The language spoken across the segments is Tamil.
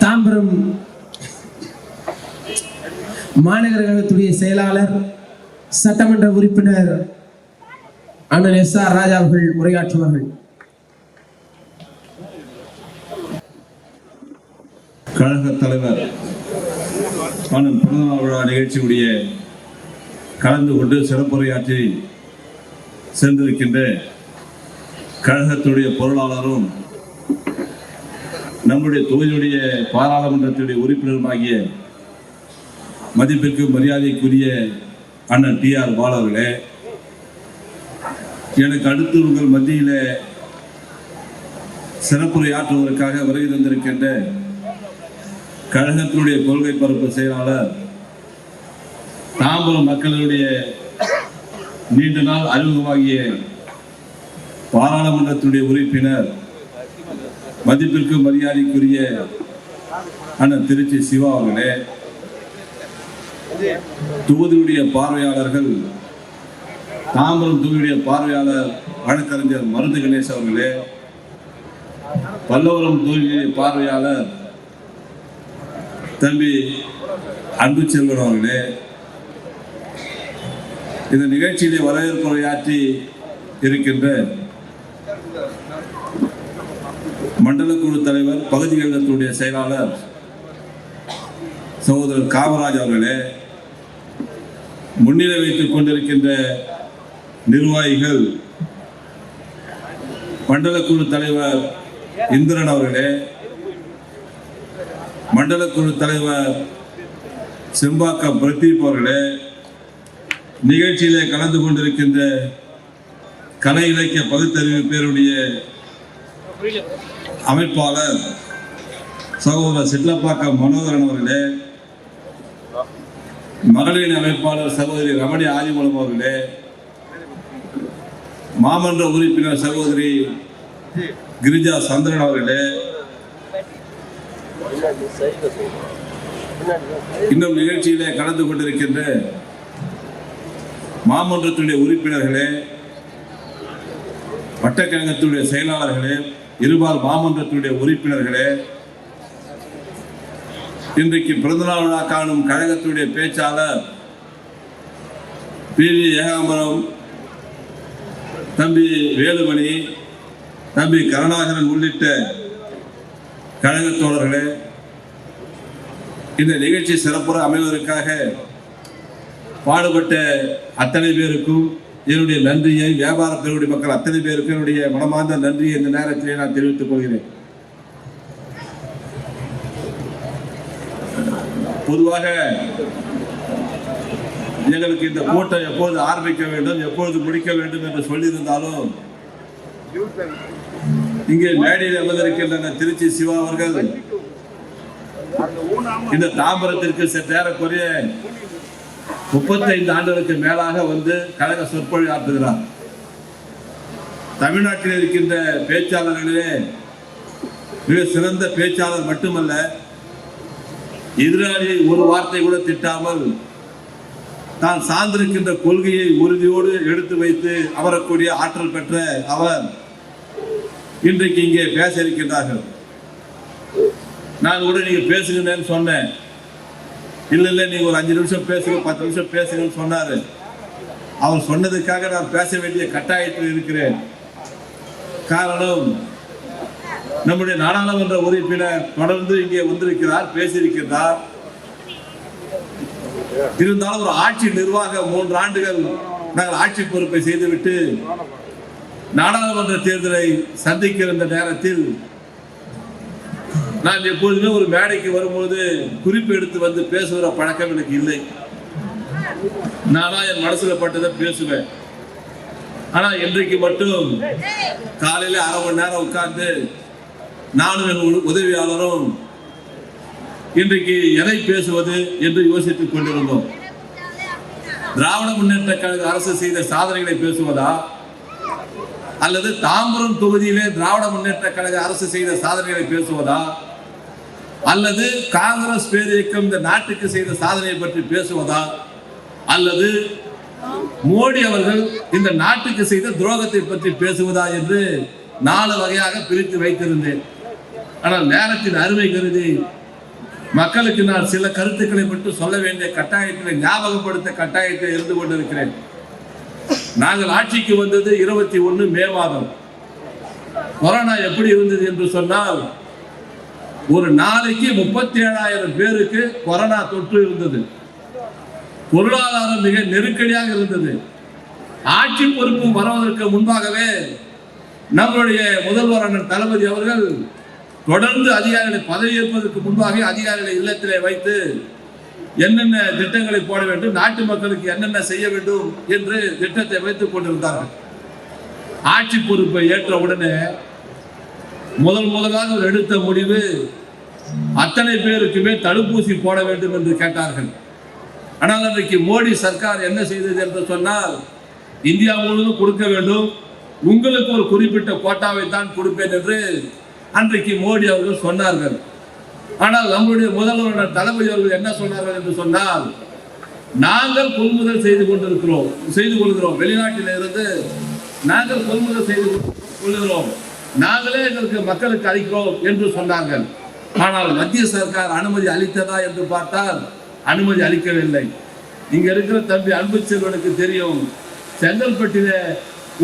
தாம்பரம் மாநகர கழகத்துடைய செயலாளர் சட்டமன்ற உறுப்பினர் அண்ணன் எஸ் ஆர் ராஜா அவர்கள் உரையாற்றுவார்கள். கழக தலைவர் அண்ணன் பிறந்தநாள் விழா நிகழ்ச்சியுடைய கலந்து கொண்டு சிறப்புரையாற்றி சென்றிருக்கின்ற கழகத்துடைய பொருளாளரும் நம்முடைய தொகுதியுடைய பாராளுமன்றத்துடைய உறுப்பினருமாகிய மதிப்பிற்கு மரியாதைக்குரிய அண்ணன் டி ஆர் பாலவர்களே எனக்கு அடுத்து உங்கள் மத்தியில் சிறப்புரையாற்றுவதற்காக வருகை தந்திருக்கின்ற கழகத்தினுடைய கொள்கை பரப்பு செயலாளர் தாம்பரம் மக்களுடைய நீண்ட நாள் அறிமுகமாகிய பாராளுமன்றத்துடைய உறுப்பினர் மதிப்பிற்கு மரியாதைக்குரிய அண்ணன் திருச்சி சிவா அவர்களே தொகுதியுடைய பார்வையாளர்கள் தாம்பரம் தொகுதியுடைய பார்வையாளர் வழக்கறிஞர் மருந்து கணேஷ் அவர்களே பல்லவரம் தொகுதியுடைய பார்வையாளர் தம்பி அன்பு செல்வன் அவர்களே இந்த நிகழ்ச்சியிலே வரவேற்புரையாற்றி இருக்கின்ற மண்டல குழு தலைவர் பகுதி கழகத்துடைய செயலாளர் சகோதரர் காமராஜ் அவர்களே முன்னிலை வைத்துக் கொண்டிருக்கின்ற நிர்வாகிகள் மண்டல குழு தலைவர் இந்திரன் அவர்களே மண்டல குழு தலைவர் செம்பாக்கம் பிரதீப் அவர்களே நிகழ்ச்சியிலே கலந்து கொண்டிருக்கின்ற கலை இலக்கிய பகுத்தறிவு பேருடைய அமைப்பாளர் சகோதரர் சிட்லப்பாக்கம் மனோகரன் அவர்களே மகளிர் அமைப்பாளர் சகோதரி ரமணி ஆதிமூலம் அவர்களே மாமன்ற உறுப்பினர் சகோதரி கிரிஜா சந்திரன் அவர்களே இன்னும் நிகழ்ச்சியிலே கலந்து கொண்டிருக்கின்ற மாமன்றத்துடைய உறுப்பினர்களே வட்டக்கழகத்துடைய செயலாளர்களே இருபால் மாமன்றத்துடைய உறுப்பினர்களே இன்றைக்கு பிறந்தநாள் விழா காணும் கழகத்துடைய பேச்சாளர் பி வி ஏகாம்பரம் தம்பி வேலுமணி தம்பி கருணாகரன் உள்ளிட்ட கழக தோழர்களே இந்த நிகழ்ச்சி சிறப்புற அமைவதற்காக பாடுபட்ட அத்தனை பேருக்கும் என்னுடைய நன்றியை வியாபார பெருடைய மக்கள் அத்தனை பேருக்கும் என்னுடைய மனமார்ந்த நன்றியை இந்த நேரத்திலே நான் தெரிவித்துக் கொள்கிறேன். பொதுவாக எங்களுக்கு இந்த கூட்டம் எப்போது ஆரம்பிக்க வேண்டும் எப்பொழுது முடிக்க வேண்டும் என்று சொல்லியிருந்தாலும் இங்கே மேடையில் அமர்ந்திருக்கின்ற திருச்சி சிவா அவர்கள். இந்த தாம்பரத்திற்கு சற்றேறக்குறைய முப்பத்தைந்து ஆண்டுகளுக்கு மேலாக வந்து கழக சொற்பொழி ஆற்றுகிறார். தமிழ்நாட்டில் இருக்கின்ற பேச்சாளர்களிலே மிக சிறந்த பேச்சாளர் மட்டுமல்ல எதிராளியை ஒரு வார்த்தை கூட திட்டாமல் தான் சார்ந்திருக்கின்ற கொள்கையை உறுதியோடு எடுத்து வைத்து அமரக்கூடிய ஆற்றல் பெற்ற அவர் இன்றைக்கு இங்கே பேச இருக்கின்றார்கள் நான் கூட நீங்க பேசுங்கன்னு சொன்னேன். இல்ல இல்ல நீங்க ஒரு அஞ்சு நிமிஷம் பேசுங்க பத்து நிமிஷம் பேசுங்கன்னு சொன்னாரு. அவர் சொன்னதுக்காக நான் பேச வேண்டிய கட்டாயத்தில் இருக்கிறேன். காரணம் நம்முடைய நாடாளுமன்ற உறுப்பினர் தொடர்ந்து இங்கே வந்திருக்கிறார் பேசியிருக்கிறார் இருந்தாலும் ஒரு ஆட்சி நிர்வாகம் மூன்று ஆண்டுகள் நாங்கள் ஆட்சி பொறுப்பை செய்துவிட்டு நாடாளுமன்ற தேர்தலை சந்திக்க இருந்த நேரத்தில் நான் எப்போதுமே ஒரு மேடைக்கு வரும்போது குறிப்பு எடுத்து வந்து பேசுகிற பழக்கம் எனக்கு இல்லை. நானா என் மனசுல பட்டதை பேசுவேன். ஆனா இன்றைக்கு மட்டும் காலையில அரை மணி நேரம் உட்கார்ந்து நானும் என் உதவியாளரும் இன்றைக்கு எதை பேசுவது என்று யோசித்துக் கொண்டிருந்தோம். திராவிட முன்னேற்ற கழக அரசு செய்த சாதனைகளை பேசுவதா? அல்லது தாம்பரம் தொகுதியிலே திராவிட முன்னேற்ற கழக அரசு செய்த சாதனைகளை பேசுவதா? அல்லது காங்கிரஸ் பேரியக்கம் இந்த நாட்டுக்கு செய்த சாதனையை பற்றி பேசுவதா? அல்லது மோடி அவர்கள் இந்த நாட்டுக்கு செய்த துரோகத்தை பற்றி பேசுவதா என்று நாலு வகையாக பிரித்து வைத்திருந்தேன். ஆனால் நேரத்தின் அருமை கருதி மக்களுக்கு நான் சில கருத்துக்களை மட்டும் சொல்ல வேண்டிய கட்டாயத்தில் ஞாபகப்படுத்த கட்டாயத்தில் இருந்து கொண்டிருக்கிறேன். நாங்கள் ஆட்சிக்கு வந்தது இருபத்தி ஒன்று மே மாதம். கொரோனா எப்படி இருந்தது என்று சொன்னால் ஒரு நாளைக்கு முப்பத்தி ஏழாயிரம் பேருக்கு கொரோனா தொற்று இருந்தது. பொருளாதாரம் மிக நெருக்கடியாக இருந்தது. ஆட்சி பொறுப்பு வருவதற்கு முன்பாகவே நம்மளுடைய முதல்வர் அண்ணன் தளபதி அவர்கள் தொடர்ந்து அதிகாரிகளை பதவியேற்பதற்கு முன்பாக அதிகாரிகளை இல்லத்திலே வைத்து என்னென்ன திட்டங்களை போட வேண்டும் நாட்டு மக்களுக்கு என்னென்ன செய்ய வேண்டும் என்று திட்டத்தை வைத்துக் கொண்டிருந்தார்கள். ஆட்சி பொறுப்பை ஏற்ற உடனே முதல் முதலாக அவர் எடுத்த முடிவு அத்தனை பேருக்குமே தடுப்பூசி போட வேண்டும் என்று கேட்டார்கள். ஆனால் அன்றைக்கு மோடி சர்க்கார் என்ன செய்தது என்று சொன்னால் இந்தியா முழுவதும் கொடுக்க வேண்டும். உங்களுக்கு ஒரு குறிப்பிட்ட கோட்டாவை தான் கொடுப்பேன் என்று அன்றைக்கு மோடி அவர்கள் சொன்னார்கள். ஆனால் நம்முடைய முதல்வர் தளபதி அவர்கள் என்ன சொன்னார்கள் என்று சொன்னால் நாங்கள் கொள்முதல் செய்து கொண்டிருக்கிறோம் செய்து கொள்கிறோம். வெளிநாட்டில் இருந்து நாங்கள் கொள்முதல் செய்து கொள்கிறோம். நாங்களே எங்களுக்கு மக்களுக்கு அளிக்கிறோம் என்று சொன்னார்கள். ஆனால் மத்திய சர்க்கார் அனுமதி அளித்ததா என்று பார்த்தால் அனுமதி அளிக்கவில்லை. இங்க இருக்கிற தம்பி அன்பு செல்வனுக்கு தெரியும் செங்கல்பட்டில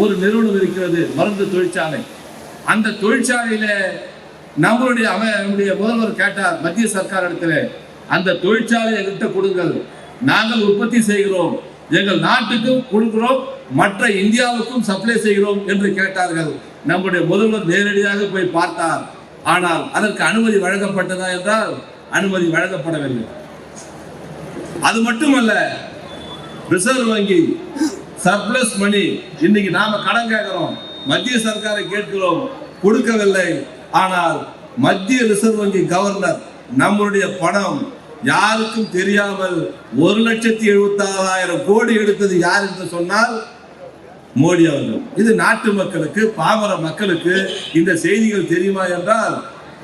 ஒரு நிறுவனம் இருக்கிறது மருந்து தொழிற்சாலை. அந்த தொழிற்சாலையில நம்மளுடைய அவனுடைய முதல்வர் கேட்டார் மத்திய சர்க்கார் இடத்துல அந்த தொழிற்சாலையை எங்கிட்ட கொடுங்கள். நாங்கள் உற்பத்தி செய்கிறோம். எங்கள் நாட்டுக்கும் கொடுக்கிறோம். மற்ற இந்தியாவுக்கும் சப்ளை செய்கிறோம் என்று கேட்டார்கள். நம்முடைய முதல்வர் நேரடியாக போய் பார்த்தார். ஆனால் அதற்கு அனுமதி வழங்கப்பட்டதா என்றால் அனுமதி வழங்கப்படவில்லை. அது மட்டுமல்ல ரிசர்வ் வங்கி சர்ப்ளஸ் மணி இன்னைக்கு நாம கடன் கேட்கிறோம். மத்திய சர்க்காரை கேட்கிறோம். கொடுக்கவில்லை. ஆனால் மத்திய ரிசர்வ் வங்கி கவர்னர் நம்மளுடைய பணம் யாருக்கும் தெரியாமல் ஒரு லட்சத்தி எழுபத்தாறாயிரம் கோடி எடுத்தது யார் என்று சொன்னால் மோடி அவர்கள். இது நாட்டு மக்களுக்கு பாமர மக்களுக்கு இந்த செய்திகள் தெரியுமா என்றால்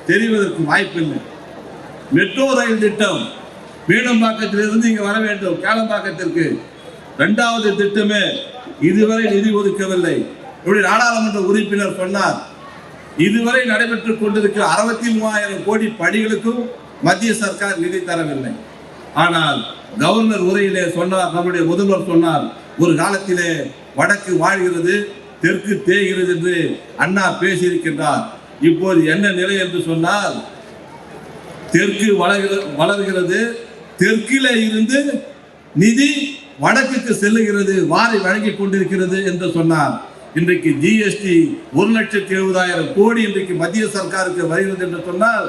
தெரிவதற்கு வாய்ப்பில்லை. மெட்ரோ ரயில் திட்டம் மீனம்பாக்கத்திலிருந்து இங்கே வர வேண்டும் கேளம்பாக்கத்திற்கு. இரண்டாவது திட்டமே இதுவரை நிதி ஒதுக்கவில்லை. இப்படி நாடாளுமன்ற உறுப்பினர் சொன்னார் இதுவரை நடைபெற்றுக் கொண்டிருக்கிற அறுபத்தி மூவாயிரம் கோடி பணிகளுக்கும் மத்திய சர்க்கார் நிதி தரவில்லை. ஆனால் கவர்னர் உரையிலே சொன்னார் நம்முடைய முதல்வர் சொன்னார் ஒரு காலத்திலே வடக்கு வாழ்கிறது தெற்கு தேய்கிறது என்று அண்ணா பேசியிருக்கின்றார். இப்போது என்ன நிலை என்று சொன்னால் தெற்கு வளர்கிறது தெற்கிலே இருந்து நிதி வடக்குக்கு செல்லுகிறது வாரி வழங்கி கொண்டிருக்கிறது என்று சொன்னார். இன்றைக்கு ஜிஎஸ்டி ஒரு லட்சத்தி எழுபதாயிரம் கோடி இன்றைக்கு மத்திய சர்க்காருக்கு வருகிறது என்று சொன்னால்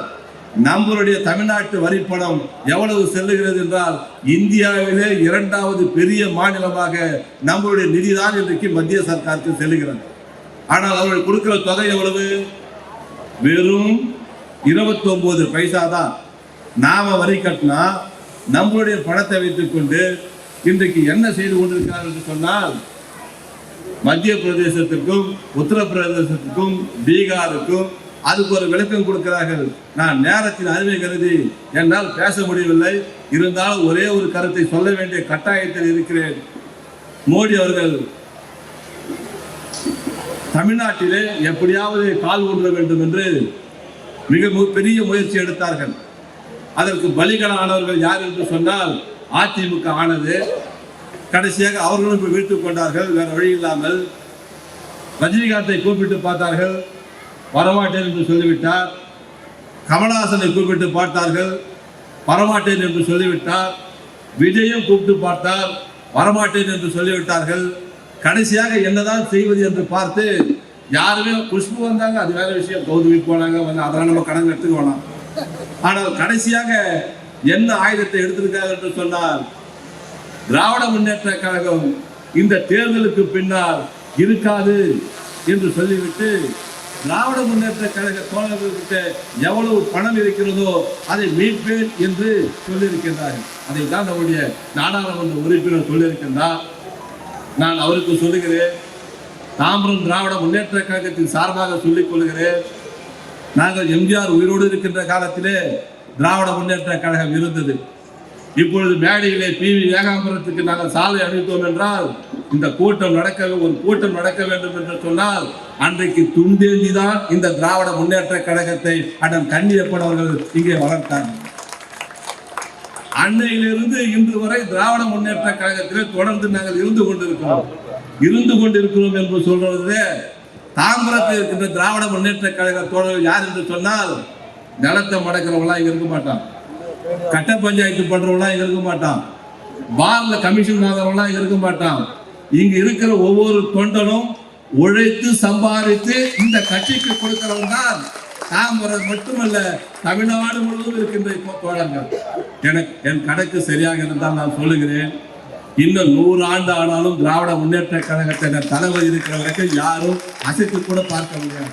நம்மளுடைய தமிழ்நாட்டு வரிப்பணம் எவ்வளவு செல்லுகிறது என்றால் இந்தியாவிலே இரண்டாவது பெரிய மாநிலமாக நம்மளுடைய நிதிதான் இன்றைக்கு மத்திய சர்க்காருக்கு செல்லுகிறது. ஆனால் அவர்கள் கொடுக்கிற தொகை எவ்வளவு? வெறும் 29 பைசா தான். நாம வரி கட்டினா நம்மளுடைய பணத்தை வைத்துக்கொண்டு இன்றைக்கு என்ன செய்து கொண்டிருக்கிறார் என்று சொன்னால் மத்திய பிரதேசத்திற்கும் உத்தரப்பிரதேசத்திற்கும் பீகாருக்கும் அதுக்கு ஒரு விளக்கம் கொடுக்கிறார்கள். நான் நேரத்தின் அருமை கருதி என்னால் பேச முடியவில்லை. இருந்தாலும் ஒரே ஒரு கருத்தை சொல்ல வேண்டிய கட்டாயத்தில் இருக்கிறேன். மோடி அவர்கள் தமிழ்நாட்டிலே எப்படியாவது கால் ஊன்ற வேண்டும் என்று மிக பெரிய முயற்சி எடுத்தார்கள். அதற்கு பலிகளானவர்கள் யார் என்று சொன்னால் அதிமுக ஆனது. கடைசியாக அவர்களும் போய் வீழ்த்து கொண்டார்கள். வேற வழி இல்லாமல் ரஜினிகாந்தை கூப்பிட்டு பார்த்தார்கள். வரமாட்டேன் என்று சொல்லிவிட்டார். கமலஹாசனை கூப்பிட்டு பார்த்தார்கள். வரமாட்டேன் என்று சொல்லிவிட்டார். விஜயும் கூப்பிட்டு பார்த்தார். வரமாட்டேன் என்று சொல்லிவிட்டார்கள். கடைசியாக என்னதான் செய்வது என்று பார்த்து யாருமே குஷ்பு வந்தாங்க. அது வேற விஷயம். கௌதமி போனாங்க வந்து அதெல்லாம் நம்ம கடன் எடுத்துக்க வேணாம். ஆனால் கடைசியாக என்ன ஆயுதத்தை எடுத்திருக்காங்க என்று சொன்னால் திராவிட முன்னேற்ற கழகம் இந்த தேர்தலுக்கு பின்னால் இருக்காது என்று சொல்லிவிட்டு திராவிட முன்னேற்ற கழக தோழர்கள்கிட்ட எவ்வளவு பணம் இருக்கிறதோ அதை மீட்பேன் என்று சொல்லியிருக்கின்றார்கள். அதை தான் நம்முடைய நாடாளுமன்ற உறுப்பினர் சொல்லியிருக்கின்றார். நான் அவருக்கு சொல்லுகிறேன். தாம்பரம் திராவிட முன்னேற்ற கழகத்தின் சார்பாக சொல்லிக் கொள்கிறேன். நாங்கள் எம்ஜிஆர் உயிரோடு இருக்கின்ற காலத்திலே திராவிட முன்னேற்ற கழகம் இருந்தது. இப்பொழுது மேடையிலே பி வி ஏகாம்பரத்துக்கு நாங்கள் சாலை அளித்தோம் என்றால் இந்த கூட்டம் நடக்க ஒரு கூட்டம் நடக்க வேண்டும் என்று சொன்னால் அன்றைக்கு துண்டேந்தி தான் இந்த திராவிட முன்னேற்ற கழகத்தை அண்ணன் கண்ணியப்பன் அவர்கள் இங்கே வளர்த்தார்கள். அன்னையிலிருந்து இன்று வரை திராவிட முன்னேற்ற கழகத்திலே தொடர்ந்து நாங்கள் இருந்து கொண்டிருக்கிறோம். இருந்து கொண்டிருக்கிறோம் என்று சொல்றது தாம்பரத்தில் இருக்கின்ற திராவிட முன்னேற்ற கழக தோழர்கள் யார் என்று சொன்னால் நிலத்தை மடக்கிறவங்களாம் இங்க இருக்க மாட்டான் கட்ட பஞ்சாயத்து பண்றவங்களாம் இங்க இருக்க மாட்டான். பார்ல கமிஷன் ஆகிறவங்களாம் இங்க இருக்க மாட்டான். இங்க இருக்கிற ஒவ்வொரு தொண்டனும் உழைத்து சம்பாதித்து இந்த கட்சிக்கு கொடுக்கிறவன் தான் தாம்பரம் மட்டுமல்ல தமிழ்நாடு முழுவதும் இருக்கின்ற இப்போ தோழர்கள். எனக்கு என் கணக்கு சரியாக இருந்தால் நான் சொல்லுகிறேன். இன்னும் நூறு ஆண்டு ஆனாலும் திராவிட முன்னேற்ற கழகத்தை தலைவர் இருக்கிற வரைக்கும் யாரும் அசைத்து கூட பார்க்க முடியாது.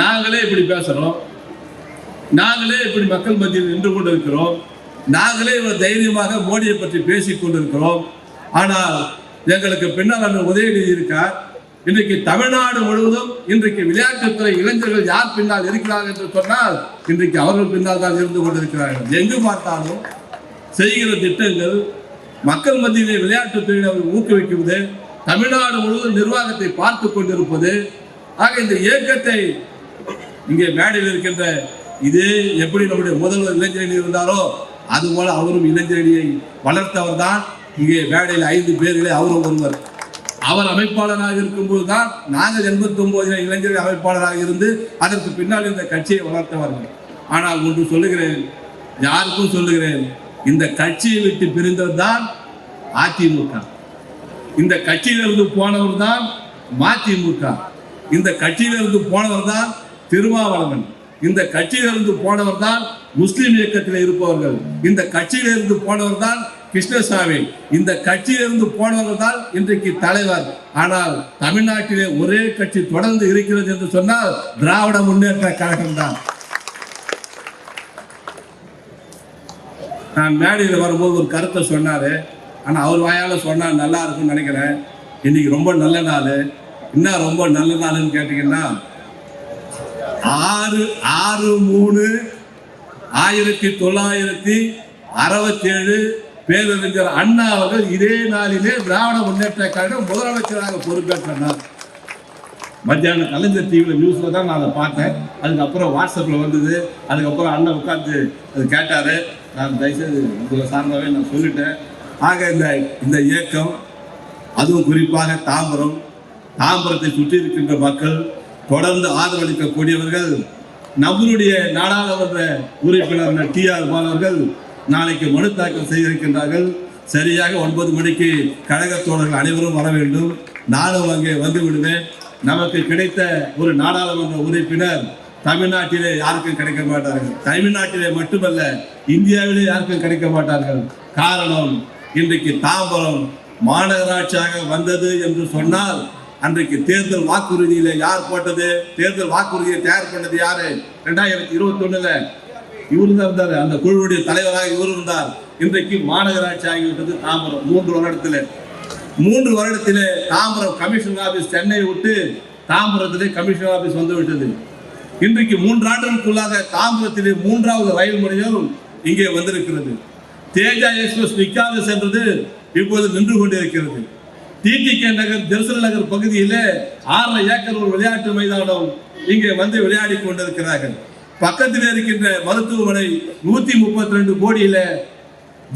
நாங்களே இப்படி பேசுறோம். நாங்களே இப்படி மக்கள் மத்தியில் நின்று கொண்டிருக்கிறோம். நாங்களே இவ்வளவு தைரியமாக மோடியை பற்றி பேசிக் கொண்டிருக்கிறோம். ஆனால் எங்களுக்கு பின்னால் அண்ணன் உதயநிதி இருக்கார். இன்றைக்கு தமிழ்நாடு முழுவதும் இன்றைக்கு விளையாட்டுத்துறை இளைஞர்கள் யார் பின்னால் இருக்கிறார்கள் என்று சொன்னால் இன்றைக்கு அவர்கள் பின்னால் தான் இருந்து கொண்டிருக்கிறார்கள். எங்கு பார்த்தாலும் செய்கிற திட்டங்கள் மக்கள் மத்தியிலே அவர் ஊக்குவிக்குவது தமிழ்நாடு முழுவதும் நிர்வாகத்தை பார்த்து கொண்டிருப்பது. ஆக இந்த இயக்கத்தை இங்கே மேடையில் இருக்கின்ற இதே எப்படி நம்முடைய முதல்வர் இளைஞரணி இருந்தாரோ அதுபோல அவரும் இளைஞரணியை வளர்த்தவர் தான் இங்கே மேடையில் ஐந்து பேர்களே அவரும் ஒருவர். அவர் அமைப்பாளராக இருக்கும்போது தான் நாங்கள் எண்பத்தி ஒன்பது இளைஞர்கள் அமைப்பாளராக இருந்து அதற்கு பின்னால் இந்த கட்சியை வளர்த்தவர்கள். ஆனால் ஒன்று சொல்லுகிறேன் யாருக்கும் சொல்லுகிறேன் இந்த கட்சியை விட்டு பிரிந்தவர் தான் அதிமுக. இந்த கட்சியிலிருந்து போனவர் தான் மதிமுக. இந்த கட்சியிலிருந்து போனவர் தான் திருமாவளவன். இந்த கட்சியிலிருந்து போனவர் தான் முஸ்லீம் இயக்கத்தில் இருப்பவர்கள். இந்த கட்சியிலிருந்து போனவர் தான் கிருஷ்ணசாமி. இந்த கட்சியிலிருந்து போனவர்கள் தான் இன்றைக்கு தலைவர். ஆனால் தமிழ்நாட்டிலே ஒரே கட்சி தொடர்ந்து இருக்கிறது என்று சொன்னால் திராவிட முன்னேற்ற கழகம் தான். நான் மேடையில் வரும்போது ஒரு கருத்தை சொன்னாரு. ஆனால் அவர் வாயால சொன்னா நல்லா இருக்கும்னு நினைக்கிறேன். இன்னைக்கு ரொம்ப நல்ல நாள். என்ன ரொம்ப நல்ல நாள்னு கேட்டீங்கன்னா ஆறு ஆறு மூணு ஆயிரத்தி தொள்ளாயிரத்தி அறுபத்தேழு பேரறிஞர் அண்ணா அவர்கள் இதே நாளிலே திராவிட முன்னேற்ற கழகம் முதலமைச்சராக பொறுப்பேற்றனர். மத்தியானம் கலைஞர் டிவியில் நியூஸில் தான் நான் அதை பார்த்தேன். அதுக்கப்புறம் வாட்ஸ்அப்பில் வந்தது. அதுக்கப்புறம் அண்ணன் உட்காந்து அது கேட்டார். நான் தயவுசெய்து இதில் சார்ந்தவே நான் சொல்லிட்டேன். ஆக இந்த இந்த இயக்கம் அதுவும் குறிப்பாக தாம்பரம் தாம்பரத்தை சுற்றி இருக்கின்ற மக்கள் தொடர்ந்து ஆதரவளிக்கக்கூடியவர்கள் நம்மளுடைய நாடாளுமன்ற உறுப்பினர் டி ஆர் பாலவர்கள் நாளைக்கு மனு தாக்கல் செய்திருக்கின்றார்கள். சரியாக ஒன்பது மணிக்கு கழகத் தோழர்கள் அனைவரும் வர வேண்டும். நானும் அங்கே வந்து விடுவேன். நமக்கு கிடைத்த ஒரு நாடாளுமன்ற உறுப்பினர் தமிழ்நாட்டிலே யாருக்கும் கிடைக்க மாட்டார்கள். தமிழ்நாட்டிலே மட்டுமல்ல இந்தியாவிலே யாருக்கும் கிடைக்க மாட்டார்கள். காரணம் இன்றைக்கு தாம்பரம் மாநகராட்சியாக வந்தது என்று சொன்னால் அன்றைக்கு தேர்தல் வாக்குறுதியில யார் போட்டது? தேர்தல் வாக்குறுதியை தயார் பண்ணது யாரு? ரெண்டாயிரத்தி இருபத்தி ஒண்ணுல இவரு தான் இருந்தார். அந்த குழுவுடைய தலைவராக இவர் இருந்தார். இன்றைக்கு மாநகராட்சி ஆகிவிட்டது தாம்பரம். மூன்று வருடத்தில். மூன்று வருடத்திலே தாம்பரம் கமிஷன் ஆபீஸ் சென்னை விட்டு தாம்பரத்திலே கமிஷன் ஆபீஸ் வந்து விட்டது. இன்றைக்கு மூன்று ஆண்டுகளுக்குள்ளாக தாம்பரத்திலே மூன்றாவது ரயில் முறையும் இங்கே வந்திருக்கிறது. தேஜா எக்ஸ்பிரஸ் நிற்காது சென்றது இப்போது நின்று கொண்டிருக்கிறது. டிடிகே நகர் தரிசன நகர் பகுதியில் ஆறரை ஏக்கர் ஒரு விளையாட்டு மைதானம் இங்கே வந்து விளையாடி கொண்டிருக்கிறார்கள். பக்கத்தில் இருக்கின்ற மருத்துவமனை நூத்தி முப்பத்தி ரெண்டு கோடியில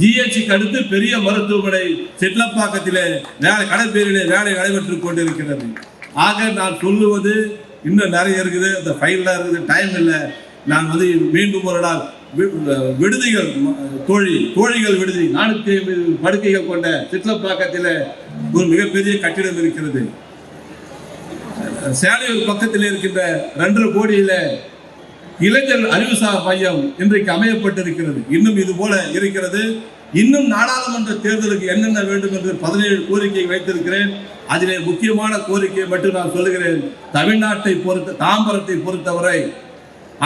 ஜிஹெச்சுக்கு அடுத்து பெரிய மருத்துவமனை செட்லப்பாக்கத்திலே வேலை கடற்பேரிலே வேலை நடைபெற்று கொண்டிருக்கிறது. ஆக நான் சொல்லுவது இன்னும் நிறைய இருக்குது. அந்த ஃபைலில் இருக்குது டைம் இல்லை. நான் வந்து மீண்டும் ஒரு நாள் விடுதிகள் கோழி கோழிகள் விடுதி நானூற்றி ஐம்பது படுக்கைகள் கொண்ட சிட்லப்பாக்கத்தில் ஒரு மிகப்பெரிய கட்டிடம் இருக்கிறது. சேலையூர் பக்கத்தில் இருக்கின்ற ரெண்டரை கோடியில இளைஞர் அறிவுசார் மையம் இன்றைக்கு அமையப்பட்டிருக்கிறது. இன்னும் இது போல இருக்கிறது. இன்னும் நாடாளுமன்ற தேர்தலுக்கு என்னென்ன வேண்டும் என்று பதினேழு கோரிக்கை வைத்திருக்கிறேன். அதிலே முக்கியமான கோரிக்கையை மட்டும் நான் சொல்லுகிறேன். தமிழ்நாட்டை பொறுத்த தாம்பரத்தை பொறுத்தவரை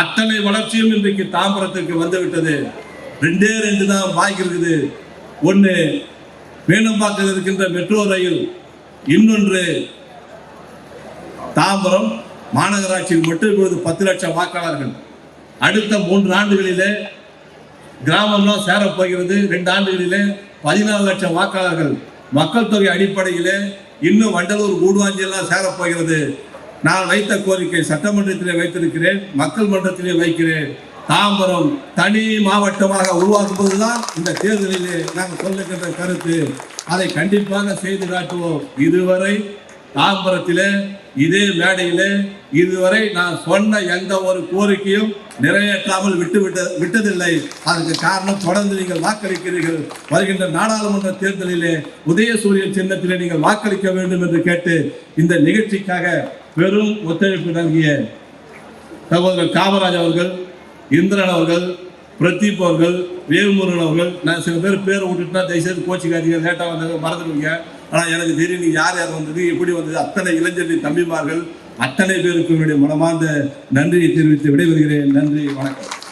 அத்தனை வளர்ச்சியும் இன்றைக்கு தாம்பரத்துக்கு வந்துவிட்டது. ரெண்டே ரெண்டு தான் பாக்கி இருக்குது. ஒன்று மேனம்பாக்கத்தில் இருக்கின்ற மெட்ரோ ரயில் இன்னொன்று தாம்பரம் மாநகராட்சியில் மட்டும் இப்பொழுது பத்து லட்சம் வாக்காளர்கள். அடுத்த மூன்று ஆண்டுகளிலே கிராமம்லாம் சேரப்போகிறது ரெண்டு ஆண்டுகளிலே பதினாலு லட்சம் வாக்காளர்கள். மக்கள் தொகை அடிப்படையிலே இன்னும் வண்டலூர் கூடுவாஞ்சியெல்லாம் சேரப்போகிறது நான் வைத்த கோரிக்கை சட்டமன்றத்திலே வைத்திருக்கிறேன் மக்கள் மன்றத்திலே வைக்கிறேன். தாம்பரம் தனி மாவட்டமாக உருவாக்குவதுதான் இந்த தேர்தலிலே நாங்கள் சொல்லுகின்ற கருத்து. அதை கண்டிப்பாக செய்து காட்டுவோம். இதுவரை தாம்பரத்திலே இதே மேடையிலே இதுவரை நான் சொன்ன எந்த ஒரு கோரிக்கையும் நிறைவேற்றாமல் விட்டுவிட்ட விட்டதில்லை. அதுக்கு காரணம் தொடர்ந்து நீங்கள் வாக்களிக்கிறீர்கள். வருகின்ற நாடாளுமன்ற தேர்தலிலே உதயசூரியன் சின்னத்திலே நீங்கள் வாக்களிக்க வேண்டும் என்று கேட்டு இந்த நிகழ்ச்சிக்காக பெரும் ஒத்துழைப்பு நல்கிய சகோதரர் காமராஜ் அவர்கள் இந்திரன் அவர்கள் பிரதீப் அவர்கள் வேல்முருகன் அவர்கள் நான் சில பேர் பேர் விட்டுட்டுனா தயவுசெய்து கோச்சிக்காதீங்க லேட்டாக வந்தாங்க மறந்துடுவீங்க. ஆனால் எனக்கு தெரியும் நீங்கள் யார் யார் வந்தது எப்படி வந்தது அத்தனை இளைஞரின் தம்பிமார்கள் அத்தனை பேருக்கு என்னுடைய மனமார்ந்த நன்றியை தெரிவித்து விடைபெறுகிறேன். நன்றி வணக்கம்.